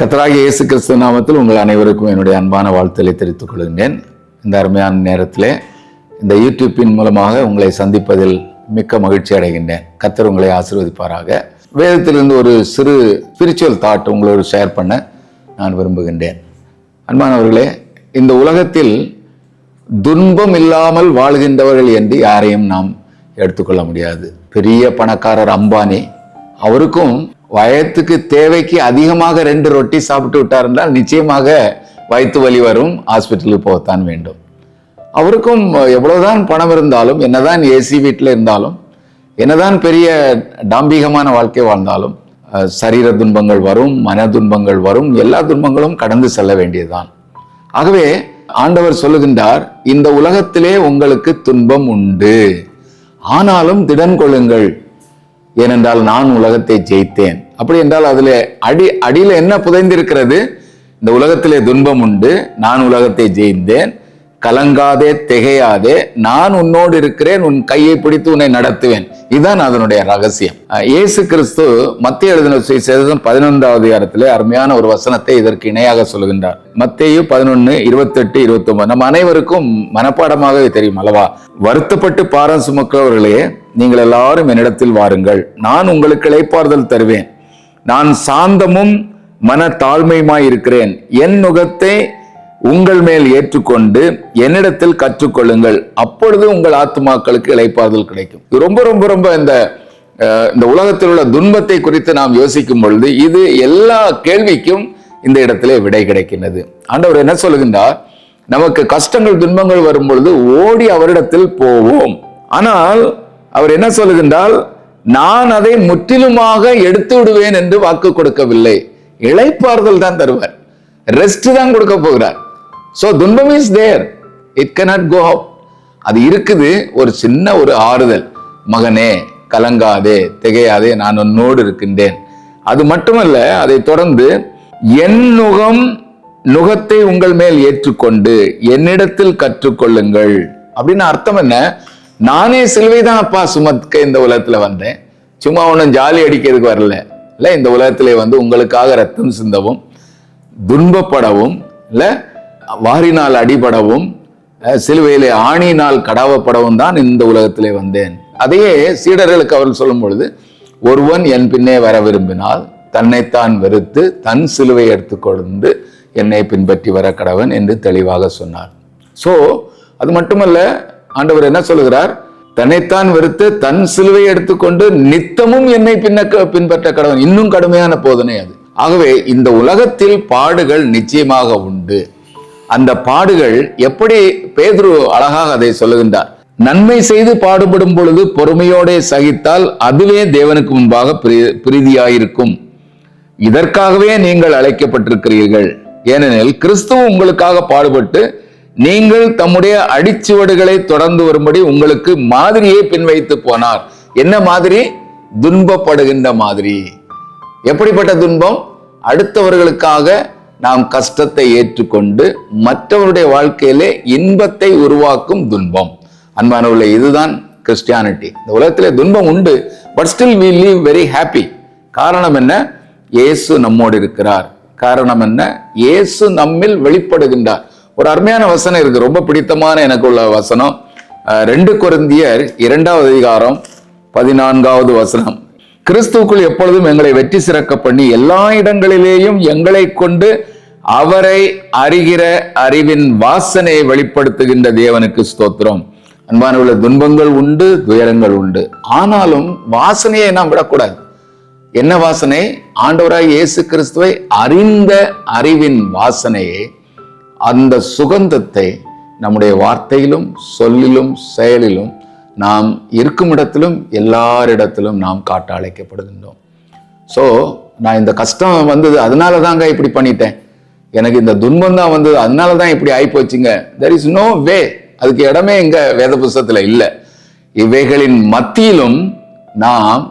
கர்த்தராகிய இயேசு கிறிஸ்து நாமத்தில் உங்கள் அனைவருக்கும் என்னுடைய அன்பான வாழ்த்துக்களை தெரிவித்துக் கொள்கின்றேன். இந்த அருமையான நேரத்தில் இந்த யூடியூப்பின் மூலமாக உங்களை சந்திப்பதில் மிக்க மகிழ்ச்சி அடைகின்றேன். கத்தர் உங்களை ஆசிர்வதிப்பாராக. வேதத்திலிருந்து ஒரு சிறு ஸ்பிரிச்சுவல் தாட் உங்களோடு ஷேர் பண்ண நான் விரும்புகின்றேன். அன்பானவர்களே இந்த உலகத்தில் துன்பம் இல்லாமல் வாழ்கின்றவர்கள் என்று யாரையும் நாம் எடுத்துக்கொள்ள முடியாது. பெரிய பணக்காரர் அம்பானி அவருக்கும் வயத்துக்கு தேவைக்கு அதிகமாக ரெண்டு ரொட்டி சாப்பிட்டு விட்டார் என்றால் நிச்சயமாக வயிற்று வலி வரும் ஹாஸ்பிட்டலுக்கு போகத்தான் வேண்டும். அவருக்கும் எவ்வளவுதான் பணம் இருந்தாலும் என்னதான் ஏசி வீட்டில் இருந்தாலும் என்னதான் பெரிய டாம்பிகமான வாழ்க்கை வாழ்ந்தாலும் சரீர துன்பங்கள் வரும் மன துன்பங்கள் வரும் எல்லா துன்பங்களும் கடந்து செல்ல வேண்டியதுதான். ஆகவே ஆண்டவர் சொல்லுகின்றார் இந்த உலகத்திலே உங்களுக்கு துன்பம் உண்டு. ஆனாலும் திடன் கொள்ளுங்கள். ஏனென்றால் நான் உலகத்தை ஜெயித்தேன். அப்படி என்றால் அதில் அடி அடியில் என்ன புதைந்திருக்கிறது? இந்த உலகத்திலே துன்பம் உண்டு. நான் உலகத்தை ஜெயித்தேன். கலங்காதே திகையாதே நான் உன்னோடு இருக்கிறேன் உன் கையை பிடித்து உன்னை நடத்துவேன். இதுதான் அதனுடைய ரகசியம். இயேசு கிறிஸ்து மத்திய எழுதின சுவிசேஷம் பதினொன்றாவது அதிகாரத்திலே அருமையான ஒரு வசனத்தை இதற்கு இணையாக சொல்லுகின்றார். மத்தேயு பதினொன்னு இருபத்தெட்டு இருபத்தி ஒன்பது நம்ம அனைவருக்கும் மனப்பாடமாகவே தெரியும் அல்லவா? வருத்தப்பட்டு பாரம் சுமக்கிறவர்களே நீங்கள் எல்லாரும் என்னிடத்தில் வாருங்கள். நான் உங்களுக்கு இழைப்பார்தல் தருவேன். நான் சாந்தமும் மன தாழ்மையுமாய் இருக்கிறேன். என் நுகத்தை உங்கள் மேல் ஏற்றுக்கொண்டு என்னிடத்தில் கற்றுக்கொள்ளுங்கள். அப்பொழுது உங்கள் ஆத்துமாக்களுக்கு இளைப்பாறுதல் கிடைக்கும். இது ரொம்ப ரொம்ப ரொம்ப இந்த இந்த உலகத்தில் உள்ள துன்பத்தை குறித்து நாம் யோசிக்கும் பொழுது இது எல்லா கேள்விக்கும் இந்த இடத்திலே விடை கிடைக்கின்றது. ஆண்டவர் என்ன சொல்லுகின்றார்? நமக்கு கஷ்டங்கள் துன்பங்கள் வரும் பொழுது ஓடி அவரிடத்தில் போவோம். ஆனால் அவர் என்ன சொல்லுகின்றால் நான் அதை முற்றிலுமாக எடுத்து விடுவேன் என்று வாக்கு கொடுக்கவில்லை. இளைப்பாறுதல் தான் தருவார். ரெஸ்ட் தான் கொடுக்க போகிறார். ஸோ துன்பம் is there it cannot go out அது இருக்குது ஒரு சின்ன ஒரு ஆறுதல். மகனே கலங்காதே திகையாதே நான் உன்னோடு இருக்கின்றேன். அது மட்டுமல்ல அதை தொடர்ந்து என் நுகம் நுகத்தை உங்கள் மேல் ஏற்றுக்கொண்டு என்னிடத்தில் கற்றுக்கொள்ளுங்கள். அப்படின்னு அர்த்தம் என்ன? நானே சிலுவை தான் அப்பா சுமக்க இந்த உலகத்துல வந்தேன். சும்மா ஒன்றும் ஜாலி அடிக்கிறதுக்கு வரல. இல்லை இந்த உலகத்திலே வந்து உங்களுக்காக ரத்தம் சிந்தவும் துன்பப்படவும் இல்லை வாரினால் அடிபடவும் சிலுவையிலே ஆணியினால் கடாவப்படவும் தான் இந்த உலகத்திலே வந்தேன். அதையே சீடர்களுக்கு அவர் சொல்லும் பொழுது ஒருவன் என் பின்னே வர விரும்பினால் தன்னைத்தான் வெறுத்து தன் சிலுவை எடுத்துக்கொண்டு என்னை பின்பற்றி வர கடவன் என்று தெளிவாக சொன்னார். சோ அது மட்டுமல்ல ஆண்டவர் என்ன சொல்லுகிறார்? தன்னைத்தான் வெறுத்து தன் சிலுவை எடுத்துக்கொண்டு நித்தமும் என்னை பின்ன பின்பற்ற கடவன். இன்னும் கடுமையான போதனை அது. ஆகவே இந்த உலகத்தில் பாடுகள் நிச்சயமாக உண்டு. அந்த பாடுகள் எப்படி பேதுரு அழகாக அதை சொல்லுகின்றார். நன்மை செய்து பாடுபடும் பொழுது பொறுமையோடே சகித்தால் அதுவே தேவனுக்கு முன்பாக பிரீதியாயிருக்கும். இதற்காகவே நீங்கள் அழைக்கப்பட்டிருக்கிறீர்கள். ஏனெனில் கிறிஸ்துவ உங்களுக்காக பாடுபட்டு நீங்கள் தம்முடைய அடிச்சுவடுகளை தொடர்ந்து வரும்படி உங்களுக்கு மாதிரியை பின்வைத்து போனார். என்ன மாதிரி? துன்பப்படுகின்ற மாதிரி. எப்படிப்பட்ட துன்பம்? அடுத்தவர்களுக்காக நாம் கஷ்டத்தை ஏற்றுக்கொண்டு மற்றவருடைய வாழ்க்கையிலே இன்பத்தை உருவாக்கும் துன்பம். அன்பானவர்களே இதுதான் கிறிஸ்டியானிட்டி இந்த உலகத்திலே துன்பம் உண்டு but still we live very happy காரணம் என்ன? இயேசு நம்மோடு இருக்கிறார். காரணம் என்ன? இயேசு நம்மில் வெளிப்படுகின்றார். ஒரு அருமையான வசனம் இருக்கு ரொம்ப பிடித்தமான எனக்கு உள்ள வசனம் ரெண்டு குருந்தியர் இரண்டாவது அதிகாரம் பதினான்காவது வசனம். கிறிஸ்துவுக்குள் எப்பொழுதும் எங்களை வெற்றி சிறக்க பண்ணி எல்லா இடங்களிலேயும் எங்களை கொண்டு அவரை அறிகிற அறிவின் வாசனையை வெளிப்படுத்துகின்ற தேவனுக்கு ஸ்தோத்திரம். அன்பான உள்ள துன்பங்கள் உண்டு துயரங்கள் உண்டு. ஆனாலும் வாசனையை நாம் விடக்கூடாது. என்ன வாசனை? ஆண்டவராய் இயேசு கிறிஸ்துவை அறிந்த அறிவின் வாசனையை அந்த சுகந்தத்தை நம்முடைய வார்த்தையிலும் சொல்லிலும் செயலிலும் நாம் இருக்கும் இடத்திலும் எல்லாரிடத்திலும் நாம் காட்ட அழைக்கப்படுகின்றோம். ஸோ நான் இந்த கஷ்டம் வந்தது அதனால தாங்க இப்படி பண்ணிட்டேன். எனக்கு இந்த துன்பம் தான் வந்தது அதனால தான் இப்படி ஆகிப்போச்சுங்க தெர் இஸ் நோ வே அதுக்கு இடமே எங்கள் வேத புஸ்தத்தில் இல்லை. இவைகளின் மத்தியிலும் நாம்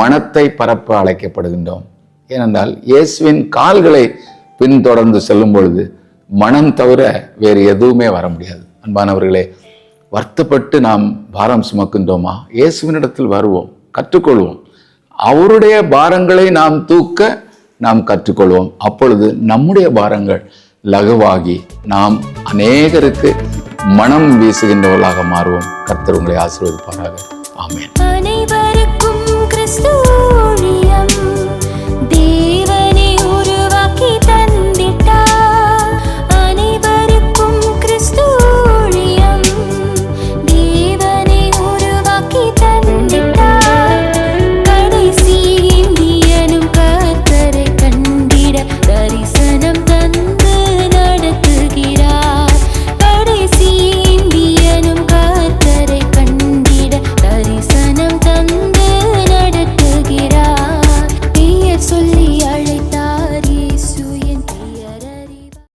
மனத்தை பரப்ப அழைக்கப்படுகின்றோம். ஏனென்றால் இயேசுவின் கால்களை பின்தொடர்ந்து செல்லும் பொழுது மனம் தவிர வேறு எதுவுமே வர முடியாது. அன்பானவர்களே வருத்தப்பட்டு நாம் பாரம் சுமக்கின்றோமா? இயேசுவினிடத்தில் வருவோம் கற்றுக்கொள்வோம். அவருடைய பாரங்களை நாம் தூக்க நாம் கற்றுக்கொள்வோம். அப்பொழுது நம்முடைய பாரங்கள் லகுவாகி நாம் அநேகருக்கு மனம் வீசுகின்றவர்களாக மாறுவோம். கர்த்தர் உங்களை ஆசீர்வதிப்பாராக. ஆமேன்.